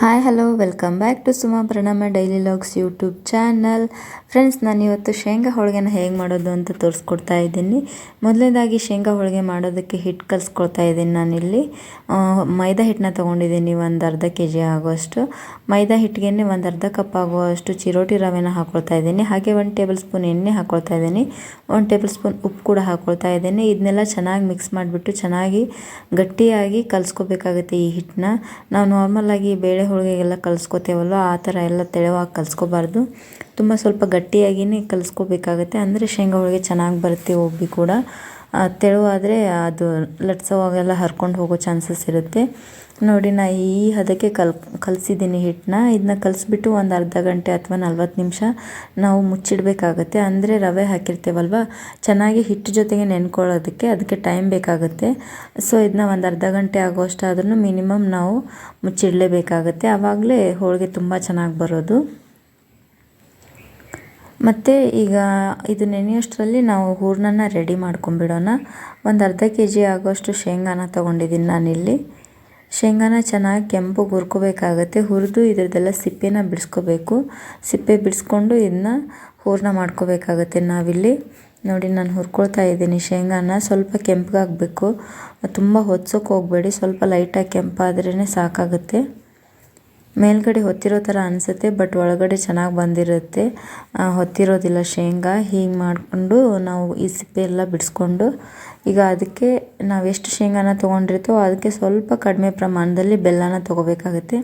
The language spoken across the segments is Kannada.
Hi, hello, welcome back to Suma Pranama daily vlogs YouTube channel. Friends, ನಾನು ಇವತ್ತು ಶೇಂಗಾ ಹೋಳಿಗೆನ ಹೇಗೆ ಮಾಡೋದು ಅಂತ ತೋರಿಸ್ಕೊಡ್ತಾ ಇದ್ದೀನಿ. ಮೊದಲನೇದಾಗಿ ಶೇಂಗಾ ಹೋಳಿಗೆ ಮಾಡೋದಕ್ಕೆ ಹಿಟ್ಟು ಕಲಿಸ್ಕೊಳ್ತಾ ಇದ್ದೀನಿ ನಾನಿಲ್ಲಿ. ಮೈದಾ ಹಿಟ್ಟನ್ನ ತೊಗೊಂಡಿದ್ದೀನಿ ಒಂದು ಅರ್ಧ ಕೆ ಜಿ ಆಗುವಷ್ಟು. ಮೈದಾ ಹಿಟ್ಟಿಗೆ ಒಂದು ಅರ್ಧ ಕಪ್ ಆಗುವಷ್ಟು ಚಿರೋಟಿ ರವೆನ ಹಾಕ್ಕೊಳ್ತಾ ಇದ್ದೀನಿ. ಹಾಗೆ ಒಂದು ಟೇಬಲ್ ಸ್ಪೂನ್ ಎಣ್ಣೆ ಹಾಕ್ಕೊಳ್ತಾ ಇದ್ದೀನಿ. ಒಂದು ಟೇಬಲ್ ಸ್ಪೂನ್ ಉಪ್ಪು ಕೂಡ ಹಾಕ್ಕೊಳ್ತಾ ಇದ್ದೀನಿ. ಇದನ್ನೆಲ್ಲ ಚೆನ್ನಾಗಿ ಮಿಕ್ಸ್ ಮಾಡಿಬಿಟ್ಟು ಚೆನ್ನಾಗಿ ಗಟ್ಟಿಯಾಗಿ ಕಲಿಸ್ಕೋಬೇಕಾಗುತ್ತೆ ಈ ಹಿಟ್ಟನ್ನ. ನಾವು ನಾರ್ಮಲಾಗಿ ಬೇಳೆ ಹೋಳಿಗೆಗೆಲ್ಲ ಕಲಿಸ್ಕೋತೇವಲ್ವ, ಆ ಥರ ಎಲ್ಲ ತೆಳುವಾಗಿ ಕಲಿಸ್ಕೋಬಾರ್ದು. ತುಂಬ ಸ್ವಲ್ಪ ಗಟ್ಟಿಯಾಗಿಯೇ ಕಲಿಸ್ಕೋಬೇಕಾಗತ್ತೆ. ಅಂದರೆ ಶೇಂಗಾ ಹೋಳಿಗೆ ಚೆನ್ನಾಗಿ ಬರುತ್ತೆ ಒಬ್ಬಿ ಕೂಡ. ತೆಳುವಾದರೆ ಅದು ಲಟ್ಸೋವಾಗೆಲ್ಲ ಹರ್ಕೊಂಡು ಹೋಗೋ ಚಾನ್ಸಸ್ ಇರುತ್ತೆ. ನೋಡಿ, ನಾ ಈ ಹದಕ್ಕೆ ಕಲ್, ಕಲಿಸಿದ್ದೀನಿ ಹಿಟ್ಟನ್ನ ಇದನ್ನ ಕಲಿಸ್ಬಿಟ್ಟು ಒಂದು ಅರ್ಧ ಗಂಟೆ ಅಥವಾ ನಲ್ವತ್ತು ನಿಮಿಷ ನಾವು ಮುಚ್ಚಿಡಬೇಕಾಗತ್ತೆ. ಅಂದರೆ ರವೆ ಹಾಕಿರ್ತೇವಲ್ವ? ಚೆನ್ನಾಗಿ ಹಿಟ್ಟು ಜೊತೆಗೆ ನೆನ್ಕೊಳ್ಳೋದಕ್ಕೆ ಅದಕ್ಕೆ ಟೈಮ್ ಬೇಕಾಗುತ್ತೆ. ಸೊ ಇದನ್ನ ಒಂದು ಅರ್ಧ ಗಂಟೆ ಆಗೋಷ್ಟಾದ್ರೂ ಮಿನಿಮಮ್ ನಾವು ಮುಚ್ಚಿಡಲೇಬೇಕಾಗತ್ತೆ. ಆವಾಗಲೇ ಹೋಳಿಗೆ ತುಂಬ ಚೆನ್ನಾಗಿ ಬರೋದು. ಮತ್ತು ಈಗ ಇದು ನೆನೆಯೋಷ್ಟರಲ್ಲಿ ನಾವು ಹೂರಣನ ರೆಡಿ ಮಾಡ್ಕೊಂಬಿಡೋಣ ಒಂದು ಅರ್ಧ ಕೆ ಜಿ ಆಗೋಷ್ಟು ಶೇಂಗಾನ ತೊಗೊಂಡಿದ್ದೀನಿ ನಾನಿಲ್ಲಿ. ಶೇಂಗಾನ ಚೆನ್ನಾಗಿ ಕೆಂಪು ಹುರ್ಕೋಬೇಕಾಗತ್ತೆ. ಹುರಿದು ಇದ್ರದ್ದೆಲ್ಲ ಸಿಪ್ಪೆನ ಬಿಡಿಸ್ಕೋಬೇಕು. ಸಿಪ್ಪೆ ಬಿಡಿಸ್ಕೊಂಡು ಇದನ್ನ ಹೂರಣ ಮಾಡ್ಕೋಬೇಕಾಗತ್ತೆ ನಾವಿಲ್ಲಿ. ನೋಡಿ, ನಾನು ಹುರ್ಕೊಳ್ತಾ ಇದ್ದೀನಿ ಶೇಂಗಾನ. ಸ್ವಲ್ಪ ಕೆಂಪಗಾಗಬೇಕು. ತುಂಬ ಹೊತ್ಸೋಕೆ ಹೋಗಬೇಡಿ. ಸ್ವಲ್ಪ ಲೈಟಾಗಿ ಕೆಂಪಾದ್ರೇ ಸಾಕಾಗುತ್ತೆ. ಮೇಲ್ಗಡೆ ಹೊತ್ತಿರೋ ತರ ಅನಿಸುತ್ತೆ, ಬಟ್ ಒಳಗಡೆ ಚೆನ್ನಾಗಿ ಬಂದಿರುತ್ತೆ. ಹೊತ್ತಿರೋದಿಲ್ಲ ಶೇಂಗಾ. ಹೀಗೆ ಮಾಡಿಕೊಂಡು ನಾವು ಈ ಸಿಪ್ಪೆ ಎಲ್ಲ ಬಿಡಿಸ್ಕೊಂಡು ಈಗ ಅದಕ್ಕೆ ನಾವು ಎಷ್ಟು ಶೇಂಗಾನ ತೊಗೊಂಡಿರ್ತೀವೋ ಅದಕ್ಕೆ ಸ್ವಲ್ಪ ಕಡಿಮೆ ಪ್ರಮಾಣದಲ್ಲಿ ಬೆಲ್ಲನ ತೊಗೋಬೇಕಾಗುತ್ತೆ.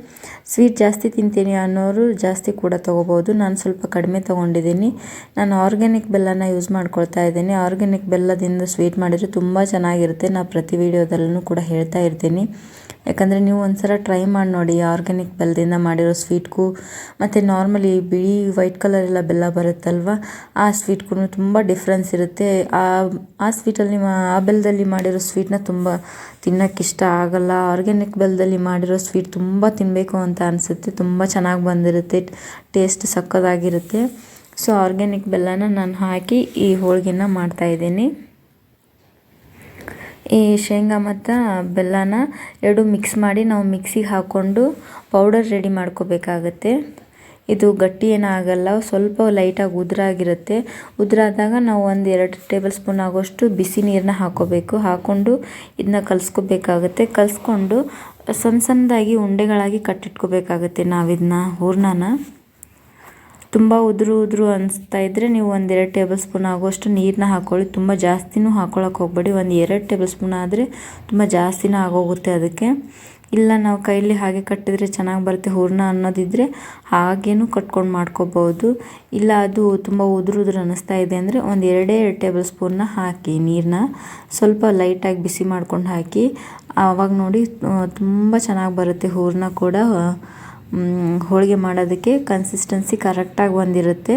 ಸ್ವೀಟ್ ಜಾಸ್ತಿ ತಿಂತೀನಿ ಅನ್ನೋರು ಜಾಸ್ತಿ ಕೂಡ ತೊಗೋಬೋದು. ನಾನು ಸ್ವಲ್ಪ ಕಡಿಮೆ ತೊಗೊಂಡಿದ್ದೀನಿ. ನಾನು ಆರ್ಗ್ಯಾನಿಕ್ ಬೆಲ್ಲನ ಯೂಸ್ ಮಾಡ್ಕೊಳ್ತಾ ಇದ್ದೀನಿ. ಆರ್ಗ್ಯಾನಿಕ್ ಬೆಲ್ಲದಿಂದ ಸ್ವೀಟ್ ಮಾಡಿದರೆ ತುಂಬ ಚೆನ್ನಾಗಿರುತ್ತೆ. ನಾನು ಪ್ರತಿ ವಿಡಿಯೋದಲ್ಲೂ ಕೂಡ ಹೇಳ್ತಾ ಇರ್ತೀನಿ. ಯಾಕಂದರೆ ನೀವು ಒಂದ್ಸಲ ಟ್ರೈ ಮಾಡಿ ನೋಡಿ ಆರ್ಗ್ಯಾನಿಕ್ ಬೆಲ್ಲದಿಂದ ಮಾಡಿರೋ ಸ್ವೀಟ್ಗೂ ಮತ್ತು ನಾರ್ಮಲಿ ಬಿಳಿ ವೈಟ್ ಕಲರ್ ಎಲ್ಲ ಬೆಲ್ಲ ಬರುತ್ತಲ್ವ, ಆ ಸ್ವೀಟ್ಗೂ ತುಂಬ ಡಿಫ್ರೆನ್ಸ್ ಇರುತ್ತೆ. ಆ ಆ ಸ್ವೀಟಲ್ಲಿ ಮಾ ಆ ಬೆಲ್ಲದಲ್ಲಿ ಮಾಡಿರೋ ಸ್ವೀಟ್ನ ತುಂಬ ತಿನ್ನೋಕ್ಕೆ ಇಷ್ಟ ಆಗಲ್ಲ. ಆರ್ಗ್ಯಾನಿಕ್ ಬೆಲ್ಲದಲ್ಲಿ ಮಾಡಿರೋ ಸ್ವೀಟ್ ತುಂಬ ತಿನ್ನಬೇಕು ಅಂತ ಅನಿಸುತ್ತೆ. ತುಂಬ ಚೆನ್ನಾಗಿ ಬಂದಿರುತ್ತೆ. ಟೇಸ್ಟ್ ಸಕ್ಕತ್ತಾಗಿರುತ್ತೆ ಸೊ, ಆರ್ಗ್ಯಾನಿಕ್ ಬೆಲ್ಲನ ನಾನು ಹಾಕಿ ಈ ಹೋಳಿಗೆನ ಮಾಡ್ತಾಯಿದ್ದೀನಿ ಈ ಶೇಂಗಾ ಮತ್ತು ಬೆಲ್ಲನ ಎರಡು ಮಿಕ್ಸ್ ಮಾಡಿ ನಾವು ಮಿಕ್ಸಿಗೆ ಹಾಕ್ಕೊಂಡು ಪೌಡರ್ ರೆಡಿ ಮಾಡ್ಕೋಬೇಕಾಗತ್ತೆ. ಇದು ಗಟ್ಟಿ ಆಗಲ್ಲ, ಸ್ವಲ್ಪ ಲೈಟಾಗಿ ಉದುರಾಗಿರುತ್ತೆ ಉದುರಾದಾಗ ನಾವು ಒಂದು ಎರಡು ಟೇಬಲ್ ಸ್ಪೂನ್ ಆಗೋಷ್ಟು ಬಿಸಿ ನೀರನ್ನ ಹಾಕ್ಕೋಬೇಕು ಹಾಕ್ಕೊಂಡು ಇದನ್ನ ಕಲ್ಸ್ಕೊಬೇಕಾಗುತ್ತೆ. ಕಲಸ್ಕೊಂಡು ಸಣ್ಣ ಸಣ್ಣದಾಗಿ ಉಂಡೆಗಳಾಗಿ ಕಟ್ಟಿಟ್ಕೋಬೇಕಾಗುತ್ತೆ ನಾವು ಇದನ್ನ ಹೂರ್ಣನ. ತುಂಬ ಉದುರು ಉದುರು ಅನಿಸ್ತಾ ಇದ್ದರೆ ನೀವು ಒಂದು ಎರಡು ಟೇಬಲ್ ಸ್ಪೂನ್ ಆಗುವಷ್ಟು ನೀರನ್ನ ಹಾಕ್ಕೊಳ್ಳಿ ತುಂಬ ಜಾಸ್ತಿನೂ ಹಾಕ್ಕೊಳ್ಳೋಕೆ ಹೋಗಬೇಡಿ. ಒಂದು ಎರಡು ಟೇಬಲ್ ಸ್ಪೂನ್ ಆದರೆ ತುಂಬ ಜಾಸ್ತಿನೇ ಆಗೋಗುತ್ತೆ ಅದಕ್ಕೆ. ಇಲ್ಲ, ನಾವು ಕೈಲಿ ಹಾಗೆ ಕಟ್ಟಿದರೆ ಚೆನ್ನಾಗಿ ಬರುತ್ತೆ ಹೂರ್ಣ ಅನ್ನೋದಿದ್ದರೆ ಹಾಗೇನೂ ಕಟ್ಕೊಂಡು ಮಾಡ್ಕೋಬೋದು. ಇಲ್ಲ, ಅದು ತುಂಬ ಉದುರು ಉದುರು ಅನ್ನಿಸ್ತಾ ಇದೆ ಅಂದರೆ ಒಂದು ಎರಡೇ ಎರಡು ಟೇಬಲ್ ಸ್ಪೂನ್ನ ಹಾಕಿ ನೀರನ್ನ ಸ್ವಲ್ಪ ಲೈಟಾಗಿ ಬಿಸಿ ಮಾಡ್ಕೊಂಡು ಹಾಕಿ. ಆವಾಗ ನೋಡಿ ತುಂಬ ಚೆನ್ನಾಗಿ ಬರುತ್ತೆ ಹೂರ್ಣ ಕೂಡ. ಹೋಳಿಗೆ ಮಾಡೋದಕ್ಕೆ ಕನ್ಸಿಸ್ಟೆನ್ಸಿ ಕರೆಕ್ಟಾಗಿ ಬಂದಿರುತ್ತೆ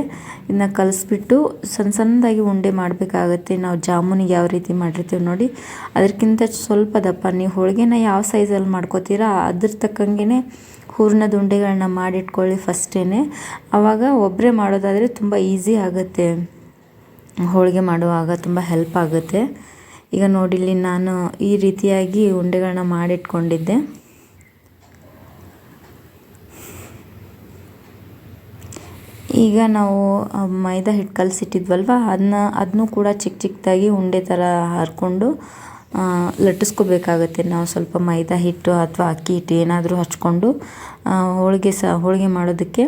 ಇದನ್ನ ಕಲಿಸ್ಬಿಟ್ಟು ಸಣ್ಣ ಸಣ್ಣದಾಗಿ ಉಂಡೆ ಮಾಡಬೇಕಾಗತ್ತೆ. ನಾವು ಜಾಮೂನಿಗೆ ಯಾವ ರೀತಿ ಮಾಡಿರ್ತೀವಿ ನೋಡಿ. ಅದಕ್ಕಿಂತ ಸ್ವಲ್ಪ ದಪ್ಪ. ನೀವು ಹೋಳಿಗೆನ ಯಾವ ಸೈಜಲ್ಲಿ ಮಾಡ್ಕೋತೀರಾ, ಅದ್ರ ತಕ್ಕಂಗೆ ಹೂರ್ಣದ ಉಂಡೆಗಳನ್ನ ಮಾಡಿಟ್ಕೊಳ್ಳಿ ಫಸ್ಟೇ ಆವಾಗ ಒಬ್ಬರೇ ಮಾಡೋದಾದರೆ ತುಂಬ ಈಸಿ ಆಗುತ್ತೆ. ಹೋಳಿಗೆ ಮಾಡುವಾಗ ತುಂಬ ಹೆಲ್ಪ್ ಆಗುತ್ತೆ. ಈಗ ನೋಡಿಲ್ಲಿ ನಾನು ಈ ರೀತಿಯಾಗಿ ಉಂಡೆಗಳನ್ನ ಮಾಡಿಟ್ಕೊಂಡಿದ್ದೆ. ಈಗ ನಾವು ಮೈದಾ ಹಿಟ್ಟು ಕಲಸಿಟ್ಟಿದ್ವಲ್ವ? ಅದನ್ನ ಅದನ್ನೂ ಕೂಡ ಚಿಕ್ಕ ಚಿಕ್ಕದಾಗಿ ಉಂಡೆ ಥರ ಹರ್ಕೊಂಡು ಲಟ್ಟಿಸ್ಕೋಬೇಕಾಗತ್ತೆ. ನಾವು ಸ್ವಲ್ಪ ಮೈದಾ ಹಿಟ್ಟು ಅಥವಾ ಅಕ್ಕಿ ಹಿಟ್ಟು ಏನಾದರೂ ಹಚ್ಕೊಂಡು ಹೋಳಿಗೆ ಸಹ ಹೋಳಿಗೆ ಮಾಡೋದಕ್ಕೆ,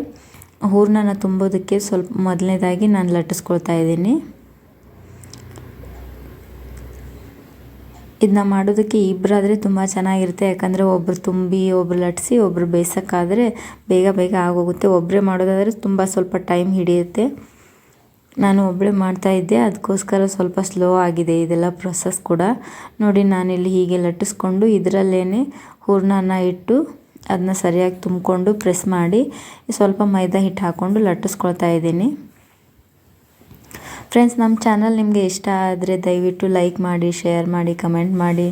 ಹೂರಣನ ತುಂಬೋದಕ್ಕೆ ಸ್ವಲ್ಪ ಮೊದಲನೇದಾಗಿ ನಾನು ಲಟ್ಟಿಸ್ಕೊಳ್ತಾ ಇದ್ದೀನಿ. ಇದನ್ನ ಮಾಡೋದಕ್ಕೆ ಇಬ್ಬರಾದರೆ ತುಂಬ ಚೆನ್ನಾಗಿರುತ್ತೆ. ಯಾಕಂದರೆ ಒಬ್ಬರು ತುಂಬಿ, ಒಬ್ರು ಲಟ್ಟಿಸಿ ಒಬ್ಬರು ಬೇಯಿಸೋಕ್ಕಾದರೆ ಬೇಗ ಬೇಗ ಆಗೋಗುತ್ತೆ. ಒಬ್ಬರೇ ಮಾಡೋದಾದರೆ ತುಂಬ ಸ್ವಲ್ಪ ಟೈಮ್ ಹಿಡಿಯುತ್ತೆ. ನಾನು ಒಬ್ಬಳೇ ಮಾಡ್ತಾಯಿದ್ದೆ ಅದಕ್ಕೋಸ್ಕರ ಸ್ವಲ್ಪ ಸ್ಲೋ ಆಗಿದೆ ಇದೆಲ್ಲ ಪ್ರೊಸೆಸ್ ಕೂಡ. ನೋಡಿ, ನಾನಿಲ್ಲಿ ಹೀಗೆ ಲಟ್ಟಿಸ್ಕೊಂಡು ಇದರಲ್ಲೇ ಹೂರ್ಣನ ಇಟ್ಟು ಅದನ್ನ ಸರಿಯಾಗಿ ತುಂಬಿಕೊಂಡು ಪ್ರೆಸ್ ಮಾಡಿ ಸ್ವಲ್ಪ ಮೈದಾ ಹಿಟ್ಟು ಹಾಕ್ಕೊಂಡು ಲಟ್ಟಿಸ್ಕೊಳ್ತಾ ಇದ್ದೀನಿ. ಫ್ರೆಂಡ್ಸ್ ನಮ್ಮ ಚಾನಲ್ ನಿಮಗೆ ಇಷ್ಟ ಆದರೆ ದಯವಿಟ್ಟು ಲೈಕ್ ಮಾಡಿ ಶೇರ್ ಮಾಡಿ ಕಮೆಂಟ್ ಮಾಡಿ.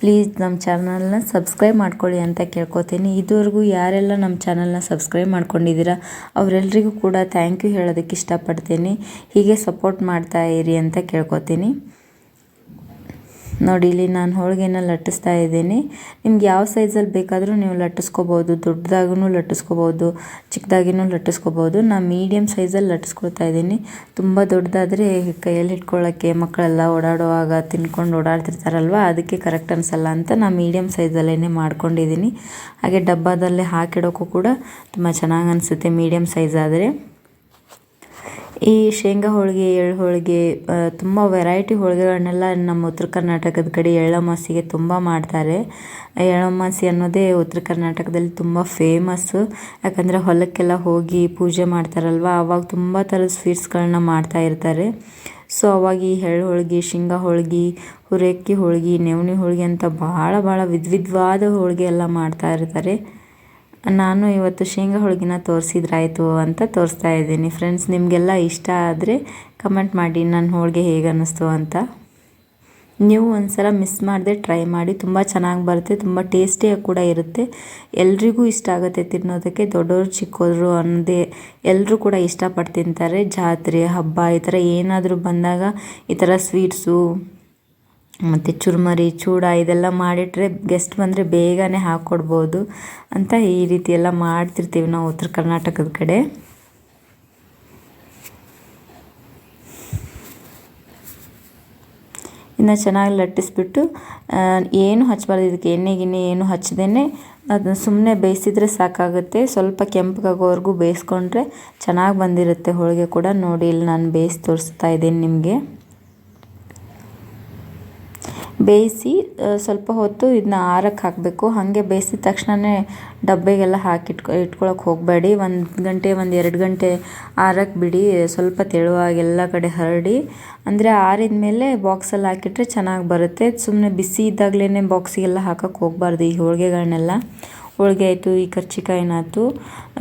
ಪ್ಲೀಸ್ ನಮ್ಮ ಚಾನಲ್ನ ಸಬ್ಸ್ಕ್ರೈಬ್ ಮಾಡ್ಕೊಳ್ಳಿ ಅಂತ ಕೇಳ್ಕೊತೀನಿ. ಇದುವರೆಗೂ ಯಾರೆಲ್ಲ ನಮ್ಮ ಚಾನಲ್ನ ಸಬ್ಸ್ಕ್ರೈಬ್ ಮಾಡ್ಕೊಂಡಿದ್ದೀರಾ ಅವರೆಲ್ಲರಿಗೂ ಕೂಡ ಥ್ಯಾಂಕ್ ಯು ಹೇಳೋದಕ್ಕೆ ಇಷ್ಟಪಡ್ತೀನಿ. ಹೀಗೆ ಸಪೋರ್ಟ್ ಮಾಡ್ತಾ ಇರಿ ಅಂತ ಕೇಳ್ಕೊತೀನಿ. ನೋಡಿ, ಇಲ್ಲಿ ನಾನು ಹೋಳಿಗೆನ ಲಟ್ಟಿಸ್ತಾ ಇದ್ದೀನಿ. ನಿಮ್ಗೆ ಯಾವ ಸೈಜಲ್ಲಿ ಬೇಕಾದರೂ ನೀವು ಲಟ್ಟಿಸ್ಕೋಬೋದು ದೊಡ್ಡದಾಗೂ ಲಟ್ಟಿಸ್ಕೋಬೋದು, ಚಿಕ್ಕದಾಗಿನೂ ಲಟ್ಟಿಸ್ಕೋಬೋದು. ನಾನು ಮೀಡಿಯಮ್ ಸೈಜಲ್ಲಿ ಲಟ್ಟಿಸ್ಕೊಳ್ತಾ ಇದ್ದೀನಿ. ತುಂಬ ದೊಡ್ಡದಾದರೆ ಕೈಯಲ್ಲಿ ಇಟ್ಕೊಳ್ಳೋಕ್ಕೆ ಮಕ್ಕಳೆಲ್ಲ ಓಡಾಡುವಾಗ ತಿನ್ಕೊಂಡು ಓಡಾಡ್ತಿರ್ತಾರಲ್ವ, ಅದಕ್ಕೆ ಕರೆಕ್ಟ್ ಅನಿಸಲ್ಲ ಅಂತ ನಾನು ಮೀಡಿಯಮ್ ಸೈಜಲ್ಲೇ ಮಾಡ್ಕೊಂಡಿದ್ದೀನಿ. ಹಾಗೆ ಡಬ್ಬದಲ್ಲೇ ಹಾಕಿಡೋಕ್ಕೂ ಕೂಡ ತುಂಬ ಚೆನ್ನಾಗಿ ಅನಿಸುತ್ತೆ ಮೀಡಿಯಮ್ ಸೈಜ್ ಆದರೆ. ಈ ಶೇಂಗಾ ಹೋಳಿಗೆ, ಎಳ್ಳು ಹೋಳಿಗೆ ತುಂಬ ವೆರೈಟಿ ಹೋಳಿಗೆಗಳನ್ನೆಲ್ಲ ನಮ್ಮ ಉತ್ತರ ಕರ್ನಾಟಕದ ಕಡೆ ಎಳ್ಳಮಾಸಿಗೆ ತುಂಬ ಮಾಡ್ತಾರೆ. ಎಳ್ಳಮಾಸಿ ಅನ್ನೋದೇ ಉತ್ತರ ಕರ್ನಾಟಕದಲ್ಲಿ ತುಂಬ ಫೇಮಸ್ಸು ಯಾಕಂದರೆ ಹೊಲಕ್ಕೆಲ್ಲ ಹೋಗಿ ಪೂಜೆ ಮಾಡ್ತಾರಲ್ವ ಆವಾಗ ತುಂಬ ಥರದ ಸ್ವೀಟ್ಸ್ಗಳನ್ನ ಮಾಡ್ತಾ ಇರ್ತಾರೆ. ಸೊ ಅವಾಗ ಈ ಎಳ್ಳು ಹೋಳಿಗೆ, ಶೇಂಗಾ ಹೋಳಿಗೆ ಹುರಕ್ಕಿ ಹೋಳಿಗೆ, ನೆವಣಿ ಹೋಳಿಗೆ ಅಂತ ಭಾಳ ಭಾಳ ವಿಧ ವಿಧವಾದ ಹೋಳಿಗೆ ಎಲ್ಲ ಮಾಡ್ತಾ ಇರ್ತಾರೆ. ನಾನು ಇವತ್ತು ಶೇಂಗಾ ಹೋಳಿಗೆನ ತೋರಿಸಿದ್ರಾಯಿತು ಅಂತ ತೋರಿಸ್ತಾ ಇದ್ದೀನಿ. ಫ್ರೆಂಡ್ಸ್ ನಿಮಗೆಲ್ಲ ಇಷ್ಟ ಆದರೆ ಕಮೆಂಟ್ ಮಾಡಿ ನನ್ನ ಹೋಳಿಗೆ ಹೇಗೆ ಅನ್ನಿಸ್ತು ಅಂತ. ನೀವು ಒಂದು ಸಲ ಮಿಸ್ ಮಾಡದೆ ಟ್ರೈ ಮಾಡಿ. ತುಂಬ ಚೆನ್ನಾಗಿ ಬರುತ್ತೆ, ತುಂಬ ಟೇಸ್ಟಿಯಾಗಿ ಕೂಡ ಇರುತ್ತೆ. ಎಲ್ರಿಗೂ ಇಷ್ಟ ಆಗುತ್ತೆ ತಿನ್ನೋದಕ್ಕೆ ದೊಡ್ಡವರು ಚಿಕ್ಕವರು ಅನ್ನೋದೇ ಎಲ್ಲರೂ ಕೂಡ ಇಷ್ಟಪಟ್ಟು ತಿಂತಾರೆ. ಜಾತ್ರೆ, ಹಬ್ಬ, ಈ ಥರ ಏನಾದರೂ ಬಂದಾಗ ಈ ಥರ ಸ್ವೀಟ್ಸು ಮತ್ತು ಚುರುಮರಿ, ಚೂಡ ಇದೆಲ್ಲ ಮಾಡಿಟ್ರೆ ಗೆಸ್ಟ್ ಬಂದರೆ ಬೇಗನೆ ಹಾಕ್ಕೊಡ್ಬೋದು ಅಂತ ಈ ರೀತಿ ಎಲ್ಲ ಮಾಡ್ತಿರ್ತೀವಿ ನಾವು ಉತ್ತರ ಕರ್ನಾಟಕದ ಕಡೆ. ಇನ್ನು ಚೆನ್ನಾಗಿ ಲಟ್ಟಿಸ್ಬಿಟ್ಟು ಏನು ಹಚ್ಚಬಾರ್ದು ಇದಕ್ಕೆ ಎಣ್ಣೆ ಗಿಣ್ಣೆ ಏನು ಹಚ್ಚದೇ ಅದನ್ನ ಸುಮ್ಮನೆ ಬೇಯಿಸಿದ್ರೆ ಸಾಕಾಗುತ್ತೆ. ಸ್ವಲ್ಪ ಕೆಂಪಗಾಗೋವರೆಗೂ ಬೇಯಿಸ್ಕೊಂಡ್ರೆ ಚೆನ್ನಾಗಿ ಬಂದಿರುತ್ತೆ ಹೋಳಿಗೆ ಕೂಡ. ನೋಡಿ ಇಲ್ಲಿ ನಾನು ಬೇಯಿಸಿ ತೋರಿಸ್ತಾ ಇದ್ದೀನಿ ನಿಮಗೆ. ಬೇಯಿಸಿ ಸ್ವಲ್ಪ ಹೊತ್ತು ಇದನ್ನ ಆರಕ್ಕೆ ಹಾಕಬೇಕು. ಹಾಗೆ ಬೇಯಿಸಿದ ತಕ್ಷಣವೇ ಡಬ್ಬೆಗೆಲ್ಲ ಹಾಕಿ ಇಟ್ಕೊ ಇಟ್ಕೊಳಕ್ಕೆ ಹೋಗಬೇಡಿ. ಒಂದು ಗಂಟೆ, ಒಂದು ಎರಡು ಗಂಟೆ ಆರಕ್ಕೆ ಬಿಡಿ. ಸ್ವಲ್ಪ ತೆಳುವಾಗಿ ಎಲ್ಲ ಕಡೆ ಹರಡಿ, ಅಂದರೆ ಆರಿದ ಮೇಲೆ ಬಾಕ್ಸಲ್ಲಿ ಹಾಕಿಟ್ರೆ ಚೆನ್ನಾಗಿ ಬರುತ್ತೆ. ಸುಮ್ಮನೆ ಬಿಸಿ ಇದ್ದಾಗಲೇ ಬಾಕ್ಸಿಗೆಲ್ಲ ಹಾಕಕ್ಕೆ ಹೋಗಬಾರ್ದು ಈ ಹೋಳಿಗೆಗಳನ್ನೆಲ್ಲ ಹೋಳಿಗೆ ಆಯಿತು, ಈ ಕರ್ಚಿಕಾಯಿನಾಯ್ತು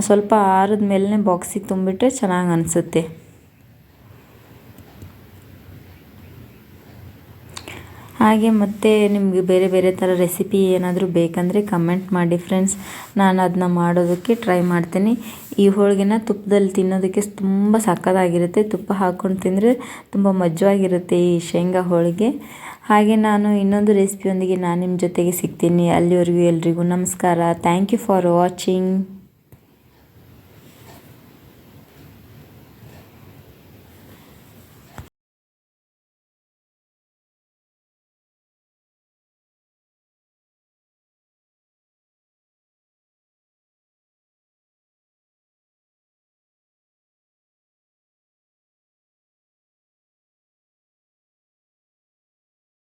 ಸ್ವಲ್ಪ ಆರಿದ ಮೇಲೆ ಬಾಕ್ಸಿಗೆ ತುಂಬಿಟ್ರೆ ಚೆನ್ನಾಗಿ ಅನಿಸುತ್ತೆ. ಹಾಗೆ ಮತ್ತೆ ನಿಮಗೆ ಬೇರೆ ಬೇರೆ ಥರ ರೆಸಿಪಿ ಏನಾದರೂ ಬೇಕಂದರೆ ಕಮೆಂಟ್ ಮಾಡಿ ಫ್ರೆಂಡ್ಸ್ ನಾನು ಅದನ್ನ ಮಾಡೋದಕ್ಕೆ ಟ್ರೈ ಮಾಡ್ತೀನಿ. ಈ ಹೋಳಿಗೆನ ತುಪ್ಪದಲ್ಲಿ ತಿನ್ನೋದಕ್ಕೆ ತುಂಬ ಸಕ್ಕತ್ತಾಗಿರುತ್ತೆ. ತುಪ್ಪ ಹಾಕ್ಕೊಂಡು ತಿಂದರೆ ತುಂಬ ಮಜ್ಜವಾಗಿರುತ್ತೆ ಈ ಶೇಂಗಾ ಹೋಳಿಗೆ. ಹಾಗೆ ನಾನು ಇನ್ನೊಂದು ರೆಸಿಪಿಯೊಂದಿಗೆ ನಾನು ನಿಮ್ಮ ಜೊತೆಗೆ ಸಿಗ್ತೀನಿ. ಅಲ್ಲಿವರೆಗೂ ಎಲ್ರಿಗೂ ನಮಸ್ಕಾರ. Thank you for watching